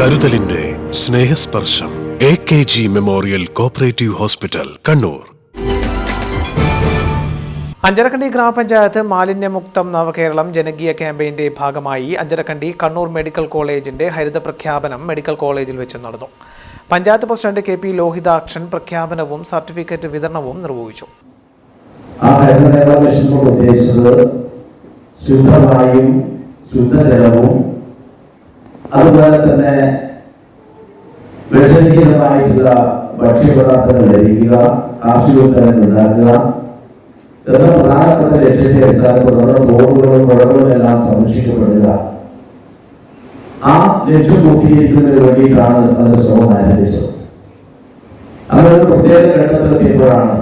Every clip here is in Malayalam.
കരുതലിന്റെ Snehasparsham A K G memorial cooperative hospital Kannur. Anjarakandy ഗ്രാമപഞ്ചായത്ത് മാലിന്യമുക്തം നവകേരളം ജനകീയ ക്യാമ്പയിന്റെ ഭാഗമായി അഞ്ചരക്കണ്ടി കണ്ണൂർ മെഡിക്കൽ കോളേജിന്റെ ഹരിത പ്രഖ്യാപനം മെഡിക്കൽ കോളേജിൽ വെച്ച് നടന്നു. Panchayat president K P Lohithakshan പ്രഖ്യാപനവും സർട്ടിഫിക്കറ്റ് വിതരണവും നിർവഹിച്ചു. ആ ഹരിത ഉദ്ദേശിച്ചത് ശുദ്ധമായും ശുദ്ധജലവും അതുപോലെ തന്നെ വിഷരഹിതമായിട്ടുള്ള ഭക്ഷ്യപദാർത്ഥങ്ങൾ ലഭിക്കുക കാർഷികോത്പന്നങ്ങൾ ഉണ്ടാക്കുക എന്ന പ്രധാനപ്പെട്ട ലക്ഷ്യത്തെ അടിസ്ഥാനത്തിൽ നമ്മുടെ തോടുകളും പുഴകളും എല്ലാം സംരക്ഷിക്കപ്പെടുക. ആ ലക്ഷ്യം പൂർത്തീകരിക്കുന്നതിന് വേണ്ടിയിട്ടാണ് അത് ശ്രമം ആരംഭിച്ചത്. അങ്ങനെ ഒരു പ്രത്യേക ഘട്ടത്തിലെത്തിയപ്പോഴാണ്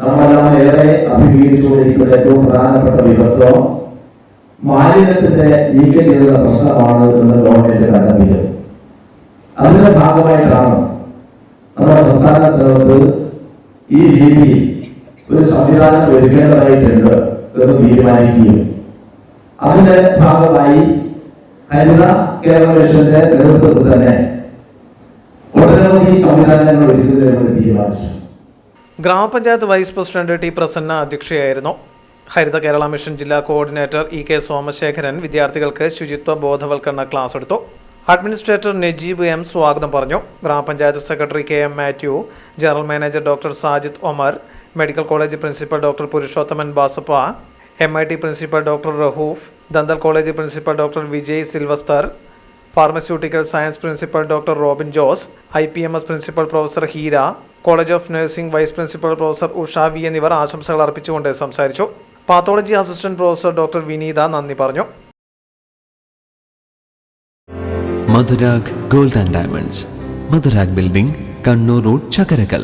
നമ്മളെല്ലാം ഏറെ അഭിമുഖീകരിച്ചുകൊണ്ടിരിക്കുന്ന ഏറ്റവും പ്രധാനപ്പെട്ട വിപത്തോ മാലിന്യത്തിന്റെ നീക്കം ചെയ്തുള്ള പ്രശ്നമാണ് എന്ന് ഗവൺമെന്റ് കണ്ടെത്തിയത്. അതിന്റെ ഭാഗമായിട്ടാണ് നമ്മുടെ സംസ്ഥാനത്തിനകത്ത് ഈ രീതിയിൽ ഒരു സംവിധാനം ഒരുക്കേണ്ടതായിട്ടുണ്ട് എന്ന് തീരുമാനിക്കുകയും. അതിന്റെ ഭാഗമായി ഹരിത കേരള മിഷന്റെ നേതൃത്വത്തിൽ തന്നെ ഒട്ടനവധി സംവിധാനങ്ങൾ ഒരുക്കുന്നതിന് തീരുമാനിച്ചു. ഗ്രാമപഞ്ചായത്ത് വൈസ് പ്രസിഡന്റ് ടി പ്രസന്ന അധ്യക്ഷയായിരുന്നു ഹരിത കേരള മിഷൻ ജില്ലാ കോർഡിനേറ്റർ ഇ കെ സോമശേഖരൻ വിദ്യാർത്ഥികൾക്ക് ശുചിത്വ ബോധവൽക്കരണ ക്ലാസ് എടുത്തു. അഡ്മിനിസ്ട്രേറ്റർ നജീബ് എം സ്വാഗതം പറഞ്ഞു. ഗ്രാമപഞ്ചായത്ത് secretary K M Mathew general manager doctor Sajid Omar medical college principal doctor Purushothaman Basappa M I T principal doctor Rahoof dental college principal doctor Vijay Silvester pharmaceutical science principal doctor Robin Jose I P M S principal professor Heera college of nursing vice principal professor Usha V എന്നിവർ ആശംസകൾ അർപ്പിച്ചുകൊണ്ട് സംസാരിച്ചു. Pathology assistant professor doctor Vineetha നന്ദി പറഞ്ഞു. Madhurag gold and diamonds. Madhurag building Kannur road Chakkarakal